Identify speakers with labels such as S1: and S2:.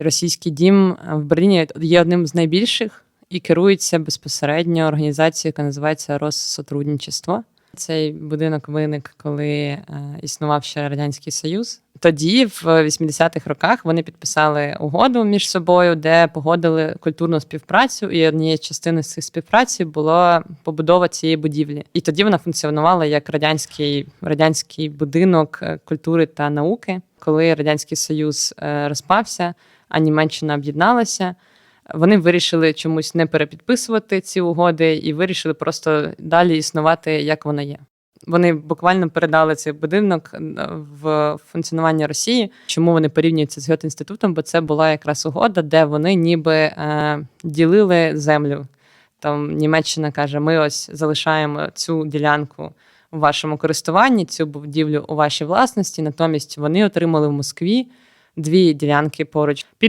S1: Російський дім в Берліні є одним з найбільших і керується безпосередньо організацією, яка називається Россотрудничество. Цей будинок виник, коли е, існував ще радянський союз. Тоді, в 80-х роках, вони підписали угоду між собою, де погодили культурну співпрацю. І однією частиною з цих співпраці була побудова цієї будівлі. І тоді вона функціонувала як радянський радянський будинок е, культури та науки. Коли радянський союз е, розпався, а Німеччина об'єдналася. Вони вирішили чомусь не перепідписувати ці угоди і вирішили просто далі існувати, як воно є. Вони буквально передали цей будинок е, в функціонування Росії. Чому вони порівнюються з Гьот-інститутом? Бо це була якраз угода, де вони ніби е, ділили землю. Там Німеччина каже: ми ось залишаємо цю ділянку у вашому користуванні, цю будівлю у вашій власності. Натомість вони отримали в Москві дві ділянки поруч під